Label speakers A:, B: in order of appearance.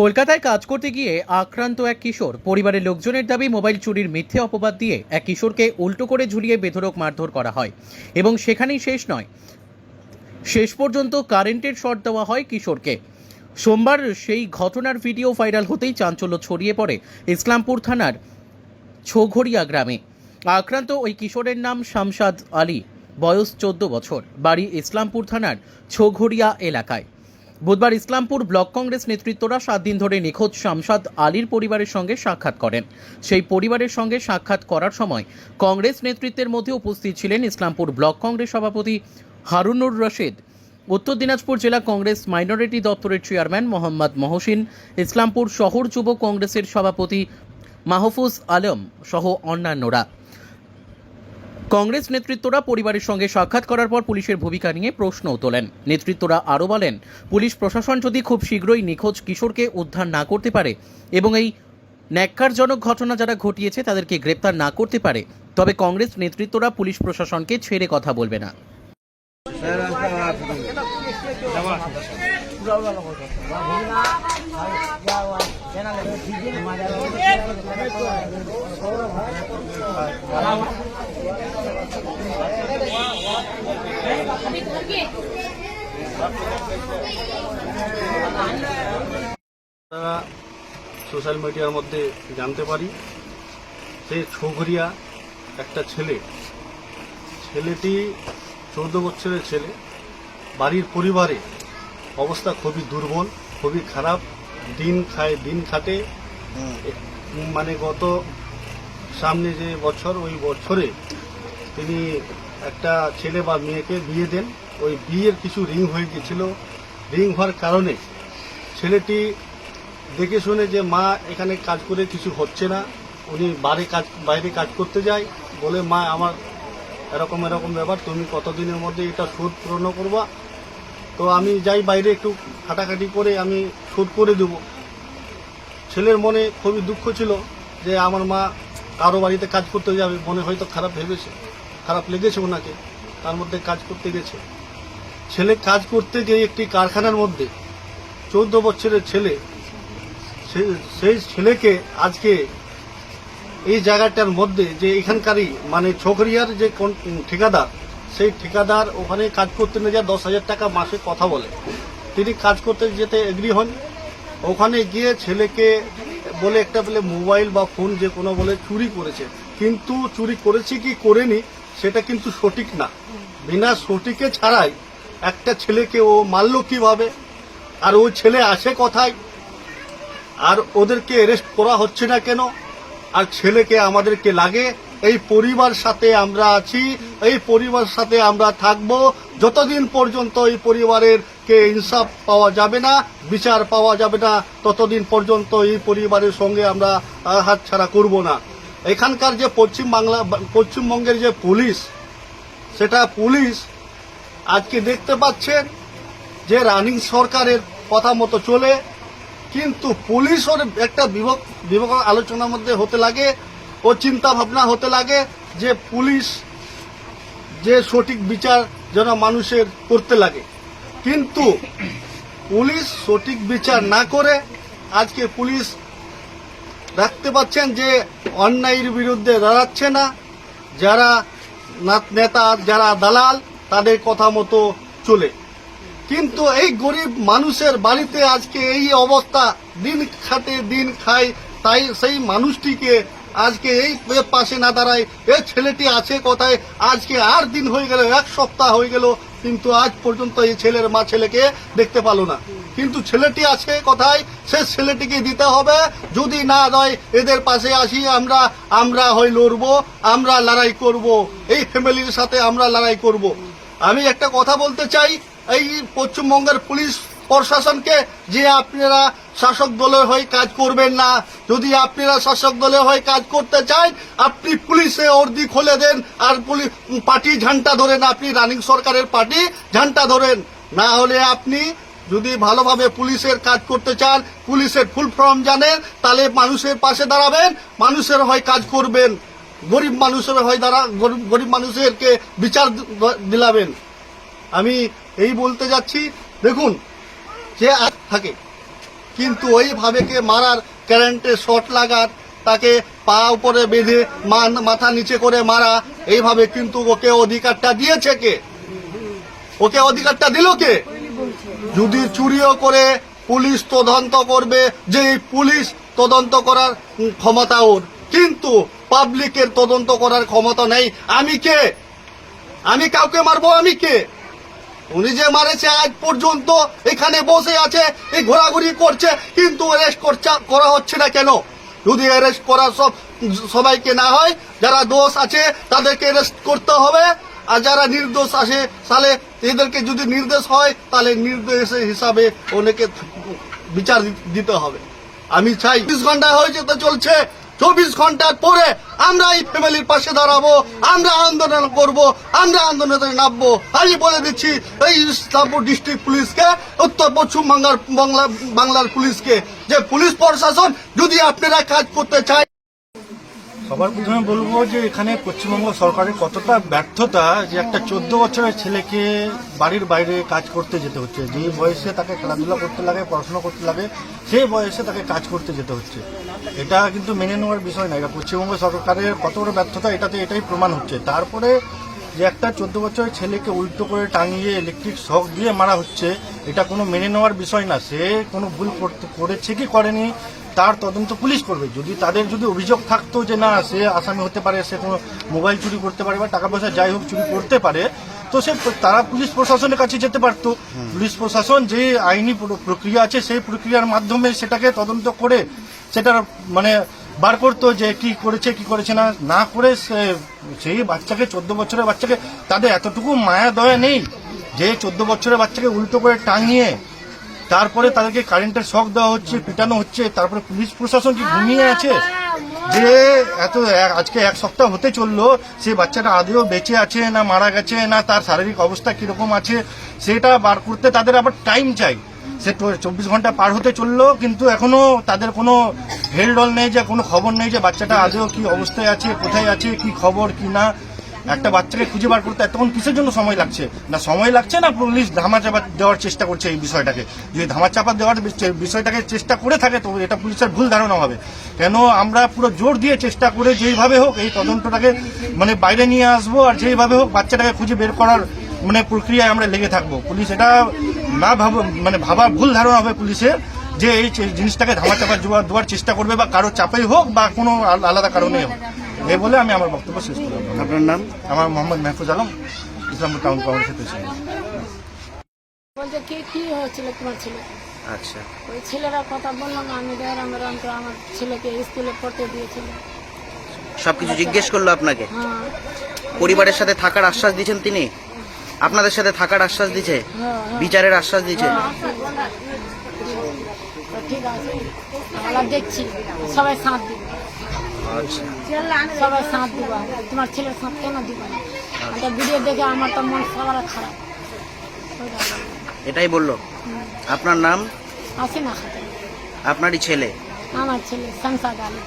A: কলকাতায় কাজ করতে গিয়ে আক্রান্ত এক কিশোর। পরিবারের লোকজনের দাবি, মোবাইল চুরির মিথ্যে অপবাদ দিয়ে এক কিশোরকে উল্টো করে ঝুলিয়ে বেধরক মারধর করা হয়। এবং সেখানেই শেষ নয়, শেষ পর্যন্ত কারেন্টের শট দেওয়া হয় কিশোরকে। সোমবার সেই ঘটনার ভিডিও ভাইরাল হতেই চাঞ্চল্য ছড়িয়ে পড়ে ইসলামপুর থানার ছোঘরিয়া গ্রামে। আক্রান্ত ওই কিশোরের নাম শামসাদ আলী, বয়স চোদ্দ বছর, বাড়ি ইসলামপুর থানার ছোঘরিয়া এলাকায়। বুধবার ইসলামপুর ব্লক কংগ্রেস নেতৃত্বরা সাত দিন ধরে নিখোঁজ শামসাদ আলীর পরিবারের সঙ্গে সাক্ষাৎ করেন। সেই পরিবারের সঙ্গে সাক্ষাৎ করার সময় কংগ্রেস নেতৃত্বের মধ্যে উপস্থিত ছিলেন ইসলামপুর ব্লক কংগ্রেস সভাপতি হারুনুর রশিদ। উত্তর দিনাজপুর জেলা কংগ্রেস মাইনরিটি দপ্তরের চেয়ারম্যান মোহাম্মদ মহসিন, ইসলামপুর শহর যুব কংগ্রেসের সভাপতি মাহফুজ আলম সহ অন্যান্যরা। কংগ্রেস নেতৃত্বরা পরিবারের সঙ্গে সাক্ষাৎ করার পর পুলিশের ভূমিকা নিয়ে প্রশ্নও তোলেন। নেতৃত্বরা আরও বলেন, পুলিশ প্রশাসন যদি খুব শীঘ্রই নিখোঁজ কিশোরকে উদ্ধার না করতে পারে এবং এই ন্যাক্কারজনক ঘটনা যারা ঘটিয়েছে তাদেরকে গ্রেপ্তার না করতে পারে, তবে কংগ্রেস নেতৃত্বরা পুলিশ প্রশাসনকে ছেড়ে কথা বলবে না।
B: সোশ্যাল মিডিয়ার মধ্যে জানতে পারি সে ছঘরিয়া একটা ছেলে ছেলেটি চৌদ্দ বছরের ছেলে বাড়ির পরিবারে অবস্থা খুবই দুর্বল খুবই খারাপ দিন খায় দিন খাটে। মানে গত সামনে যে বছর ওই বছরে তিনি একটা ছেলে বা মেয়েকে বিয়ে দেন। ওই বিয়ের কিছু রিং হয়ে গেছিল। রিং হওয়ার কারণে ছেলেটি দেখে শুনে যে, মা, এখানে কাজ করে কিছু হচ্ছে না। উনি বাইরে কাজ বাইরে কাজ করতে যায়। বলে, মা, আমার এরকম এরকম ব্যাপার। তুমি কতদিনের মধ্যে এটা সুদ পূরণ করবা? তো আমি যাই বাইরে একটু খাটাখাটি করে আমি শোধ করে দেব। ছেলের মনে খুবই দুঃখ ছিল যে, আমার মা কারও বাড়িতে কাজ করতে যাবে। মনে হয়তো খারাপ ভেবেছে। খারাপ লেগেছে ওনাকে, তার মধ্যে কাজ করতে গেছে। ছেলে কাজ করতে গিয়ে একটি কারখানার মধ্যে চৌদ্দ বছরের ছেলে সেই ছেলেকে আজকে এই জায়গাটার মধ্যে যে এখানকারই মানে ছকরিয়ার যে ঠিকাদার, সেই ঠিকাদার ওখানে কাজ করতে নিয়ে যায়, দশ হাজার টাকা মাসে কথা বলে। তিনি কাজ করতে যেতে এগ্রি হন। ওখানে গিয়ে ছেলেকে বলে একটা বলে মোবাইল বা ফোন যে কোনো বলে চুরি করেছে। কিন্তু চুরি করেছে কি করেনি? সেটা কিন্তু সঠিক না। বিনা সঠিকে ছাড়াই একটা ছেলেকে ও মারলো কীভাবে? আর ওই ছেলে আসে কথায়? আর ওদেরকে অ্যারেস্ট করা হচ্ছে না কেন? আর ছেলেকে আমাদেরকে লাগে? এই পরিবার সাথে আমরা আছি, এই পরিবার সাথে আমরা থাকব। যতদিন পর্যন্ত এই পরিবারের কে ইনসাফ পাওয়া যাবে না, বিচার পাওয়া যাবে না, ততদিন পর্যন্ত এই পরিবারের সঙ্গে আমরা হাতছাড়া করব না। এখানকার যে পশ্চিম বাংলা, পশ্চিমবঙ্গের যে পুলিশ, সেটা পুলিশ আজকে দেখতে পাচ্ছেন যে রানিং সরকারের কথা মতো চলে, কিন্তু পুলিশ ওর একটা বিভক বিভক আলোচনার মধ্যে হতে লাগে ও চিন্তা ভাবনা হতে লাগে যে পুলিশ যে সঠিক বিচার যেন মানুষের করতে লাগে। কিন্তু পুলিশ সঠিক বিচার না করে আজকে পুলিশ রাখতে পাচ্ছেন যে অন্যায়ের বিরুদ্ধে দাঁড়াচ্ছে না। যারা নেতা, যারা দালাল, তাদের কথা মতো চলে। কিন্তু এই গরিব মানুষের বাড়িতে আজকে এই অবস্থা, দিন খাটে দিন খায়, তাই সেই মানুষটিকে আজকে এই পাশে না দাঁড়ায়। এই ছেলেটি আছে কথায়? আজকে আর দিন হয়ে গেল, এক সপ্তাহ হয়ে গেল কিন্তু আজ পর্যন্ত এই ছেলের মা ছেলেকে দেখতে পালো না। কিন্তু ছেলেটি আছে কোথায়? সে ছেলেটিকে দিতে হবে। যদি না দেয়, এদের পাশে আসি, আমরা আমরা হয় লড়ব, আমরা লড়াই করব। এই ফ্যামিলির সাথে আমরা লড়াই করব। আমি একটা কথা বলতে চাই, এই পশ্চিমবঙ্গের পুলিশ প্রশাসনকে যে আপনারা শাসক দলের হয়ে কাজ করবেন না, যদি আপনারা শাসক দলের হয়ে কাজ করতে চান, আপনি পুলিশে অর্দি খুলে দেন আর পুলিশ পার্টি ঝান্টা ধরেন, আপনি রানিং সরকারের পার্টি ঝান্টা ধরেন। না হলে আপনি যদি ভালোভাবে পুলিশের কাজ করতে চান পুলিশের ফুল ফর্ম জানেন, তাহলে মানুষের পাশে দাঁড়াবেন, মানুষের হয়ে কাজ করবেন। গরিব মানুষের হয় দাঁড়া, গরিব গরিব মানুষেরকে বিচার দিলাবেন। আমি এই বলতে যাচ্ছি, দেখুন যে আজ থাকে। কিন্তু ওইভাবে কে মারার কারেন্টে শর্ট লাগার, তাকে পা উপরে বেঁধে মান- মাথা নিচে করে মারা, এইভাবে কিন্তু ওকে অধিকারটা দিয়েছে কে? ওকে অধিকারটা দিল কে? যদি চুরিও করে পুলিশ তদন্ত করবে যে পুলিশ তদন্ত করার ক্ষমতা ওর। কিন্তু পাবলিকের তদন্ত করার ক্ষমতা নেই। আমি কে? আমি কাউকে মারবো, আমি কে? উনি যে মারেছে আজ পর্যন্ত এখানে বসে আছে এই ঘোরাঘুরি করছে, কিন্তু অ্যারেস্ট করা হচ্ছে না কেন? যদি অ্যারেস্ট করা সব, সবাইকে না হয়, যারা দোষ আছে তাদেরকে অ্যারেস্ট করতে হবে, আর যারা নির্দোষ আছে, তাহলে এদেরকে যদি নির্দেশ হয়, তাহলে নির্দেশ হিসাবে অনেকে বিচার দিতে হবে। আমি চাই, চব্বিশ ঘণ্টা হয়েছে তো চলছে চব্বিশ ঘণ্টার পরে আমরা এই ফ্যামিলির পাশে দাঁড়াবো, আমরা আন্দোলন করব, আমরা আন্দোলনে নামবো। আমি বলে দিচ্ছি, এই ইসলামপুর ডিস্ট্রিক্ট পুলিশকে, উত্তর পশ্চিম বাংলার বাংলা বাংলার পুলিশকে, যে পুলিশ প্রশাসন, যদি আপনারা কাজ করতে চায়
C: সবার প্রথমে বলব যে এখানে পশ্চিমবঙ্গ সরকারের কতটা ব্যর্থতা যে একটা চোদ্দ বছরের ছেলেকে বাড়ির বাইরে কাজ করতে যেতে হচ্ছে। যে বয়সে তাকে খেলাধুলা করতে লাগে, পড়াশোনা করতে লাগে, সেই বয়সে তাকে কাজ করতে যেতে হচ্ছে। এটা কিন্তু মেনে নেওয়ার বিষয় না। এটা পশ্চিমবঙ্গ সরকারের কত বড় ব্যর্থতা এটাতে এটাই প্রমাণ হচ্ছে। তারপরে যে একটা চোদ্দ বছরের ছেলেকে উল্টো করে টাঙিয়ে ইলেকট্রিক শক দিয়ে মারা হচ্ছে, এটা কোনো মেনে নেওয়ার বিষয় না। সে কোনো ভুল করেছে কি, করেনি তার তদন্ত পুলিশ করবে। যদি তাদের যদি অভিযোগ থাকতো যে না সে আসামি হতে পারে সে কোনো মোবাইল চুরি করতে পারে বা টাকা পয়সা যাই হোক চুরি করতে পারে তো সে তারা পুলিশ প্রশাসনের কাছে যেতে পারতো। পুলিশ প্রশাসন যে আইনি প্রক্রিয়া আছে সেই প্রক্রিয়ার মাধ্যমে সেটাকে তদন্ত করে সেটার মানে বার করতো যে কি করেছে কি করেছে না। না করে সে সেই বাচ্চাকে চোদ্দ বছরের বাচ্চাকে তাদের এতটুকু মায়া দয়া নেই যে চোদ্দ বছরের বাচ্চাকে উল্টো করে টাঙিয়ে তারপরে তাদেরকে কারেন্টের শখ দেওয়া হচ্ছে পিটানো হচ্ছে তারপরে পুলিশ প্রশাসন কি ঘুমিয়ে আছে? যে এত আজকে এক সপ্তাহ হতে চলল সে বাচ্চাটা আদেও বেঁচে আছে না মারা গেছে না তার শারীরিক অবস্থা কীরকম আছে সেটা বার করতে তাদের আবার টাইম চাই। সে চব্বিশ ঘণ্টা পার হতে চলল কিন্তু এখনও তাদের কোনো হেলডল নেই যে কোনো খবর নেই যে বাচ্চাটা আদেও কি অবস্থায় আছে কোথায় আছে কি খবর কি না। একটা বাচ্চাকে খুঁজে বার করতে এতক্ষণ কিসের জন্য সময় লাগছে? না সময় লাগছে না পুলিশ ধামা চাপা দেওয়ার চেষ্টা করছে এই বিষয়টাকে? যদি ধামা চাপা দেওয়ার বিষয়টাকে চেষ্টা করে থাকে তো এটা পুলিশের ভুল ধারণা হবে। কেন আমরা পুরো জোর দিয়ে চেষ্টা করে যেইভাবে হোক এই তদন্তটাকে মানে বাইরে নিয়ে আসব আর যেইভাবে হোক বাচ্চাটাকে খুঁজে বের করার মানে প্রক্রিয়ায় আমরা লেগে থাকব। পুলিশ এটা না ভাব মানে ভাবা ভুল ধারণা হবে পুলিশের যে এই জিনিসটাকে ধামা চাপা দেওয়ার চেষ্টা করবে বা কারও চাপেই হোক বা কোনো আলাদা কারণে হোক। এই বলে আমি আমার বক্তব্য শেষ করলাম।
D: আপনার নাম?
C: আমার মোহাম্মদ মেহফুজ আলম ইসলামপুর টাউন কংগ্রেসের প্রেসিডেন্ট।
E: বলছে কি কি হয়েছিল তোমার ছেলে?
D: আচ্ছা।
E: ওই ছেলেরা কথা বললাম আমি দেখলাম এরকম আমার ছেলেকে স্কুলে পড়তে দিয়েছিল।
D: সবকিছু জিজ্ঞেস করল আপনাকে?
E: হ্যাঁ।
D: পরিবারের সাথে থাকার আশ্বাস দিয়েছেন তিনি? আপনাদের সাথে থাকার আশ্বাস দিয়েছে?
E: হ্যাঁ। হ্যাঁ
D: বিচারের আশ্বাস দিয়েছে?
E: ঠিক আছে আমরা দেখছি। সবাই সাঁত দিব। সবাই সাঁত দিবা। তোমার ছেলের সাঁত কেন দিব না? ভিডিও দেখে আমার তো মন সবার খারাপ।
D: এটাই বলল। আপনার নাম? আপনারই ছেলে?
E: আমার ছেলে আলী।